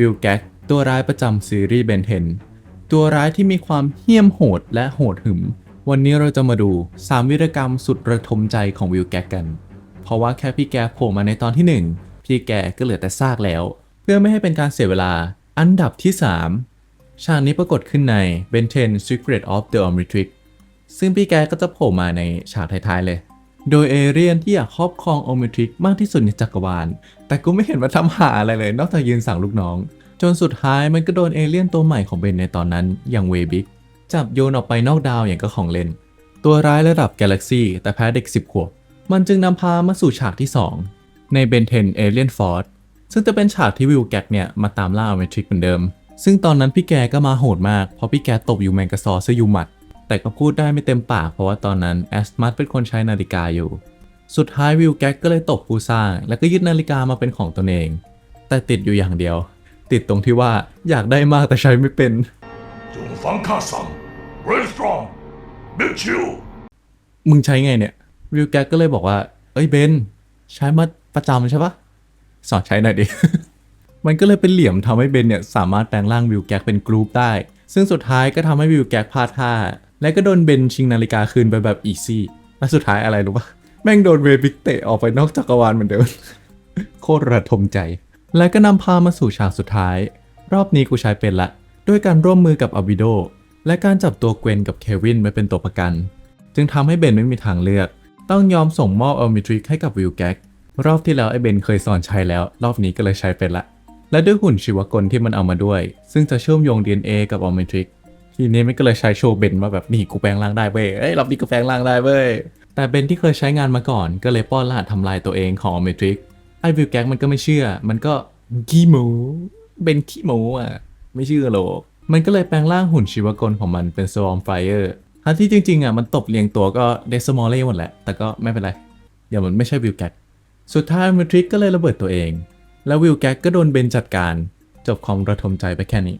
วิลแก๊กตัวร้ายประจำซีรีส์เบนเทนตัวร้ายที่มีความเหี้ยมโหดและโหดหึม วันนี้เราจะมาดู 3 วิรกรรมสุดระทมใจของวิลแก๊กกัน เพราะว่าแค่พี่แกโผล่มาในตอนที่ 1 พี่แกก็เหลือแต่ซากแล้ว เพื่อไม่ให้เป็นการเสียเวลา อันดับที่ 3 ฉากนี้ปรากฏขึ้นใน Ben 10 Secret of the Omnitrix ซึ่งพี่แกก็จะโผล่มาในฉากท้ายๆเลย โดยเอเรียนที่อยากครอบครองโอเมทริกมากที่สุดในจักรวาล แต่กูไม่เห็นมาทำหาอะไรเลย นอกจากยืนสั่งลูกน้อง จนสุดท้ายมันก็โดนเอเลี่ยนตัวใหม่ของเบนในตอนนั้น อย่างเวบิกจับโยนออกไปนอกดาวอย่างก็ของเล่น ตัวร้ายระดับกาแล็กซี่แต่แพ้เด็ก 10 ขวบ มันจึงนำพามาสู่ฉากที่ 2 ในเบนเทนเอเลียนฟอร์ดซึ่งจะเป็นฉากที่วิลแกกเนี่ยมาตามล่าโอมิทริกเหมือนเดิม ซึ่งตอนนั้นพี่แกก็มาโหดมากเพราะพี่แกตบอยู่แมงกะซอซะอยู่หมัด แต่ก็พูดได้ไม่เต็มปากเพราะว่าตอนนั้นแอสมัสเป็นคนใช้นาฬิกาอยู่ สุดท้ายวิลแก๊กก็เลยตบผู้สร้างแล้วก็ยึดนาฬิกามาเป็นของตนเอง แต่ติดอยู่อย่างเดียว ติดตรงที่ว่าอยากได้มากแต่ใช้ไม่เป็นจงฟังข้าสั่ง brainstorm big chill มึงใช้ไงเนี่ยวิลแก๊กก็เลยบอกว่า เอ้ยเบนใช้มาประจำใช่ปะสอนใช้หน่อยดิ มันก็เลยเป็นเหลี่ยมทำให้เบนเนี่ยสามารถแปลงร่างวิลแก๊กเป็นกรุ๊ปได้ ซึ่งสุดท้ายก็ทำให้วิลแก๊กพลาดท่า และก็โดนเบนชิงนาฬิกาคืนไปแบบอีซี่และสุดท้ายอะไรรู้ปะแม่งโดนเวบิกเตะออกไปนอกจักรวาลเหมือนเดิมโคตรระทมใจ และก็นำพามาสู่ฉากสุดท้าย รอบนี้กูใช้เป็นละ ด้วยการร่วมมือกับอ b บิโด และการจับตัวเกวนกับเควินไว้เป็นตัวประกัน จึงทำให้เบนไม่มีทางเลือก ต้องยอมส่งมอบอัลมิทริกให้กับวิลแก๊กรอบที่แล้วไอ้เบนเคยสอนใช้แล้ว รอบนี้ก็เลยใช้เป็นละ และด้วยหุ่นชีวกลที่มันเอามาด้วย ซึ่งจะเชื่อมโยง DNA กับอมิทริก ทีนี้มันก็เลยใช้โชว์เบนว่าแบบนี่กูแปลงร่างได้เว้ยเอ้ยรอบนี้กูแปลงร่างได้เว้ยแต่เบนที่เคยใช้งานมาก่อน ก็เลยป้อนรหัสทำลายตัวเองของอ m มิทริกไอ้วิลแก๊กมันก็ไม่เชื่อ มันก็ขี้โมเบนขี้โมอะ ไม่เชื่อหรอกมันก็เลยแปลงร่างหุ่นชีวกลของมันเป็น Storm Fire ทั้งที่จริงๆอะมันตบเรียงตัวก็เดสมอลเล่หมดแหละ แต่ก็ไม่เป็นไร เดี๋ยวมันไม่ใช่วิลแก๊กสุดท้ายเมทริกก็เลยระเบิดตัวเอง แล้ววิลแก๊กก็โดนเบนจัดการ จบความระทมใจไปแค่นี้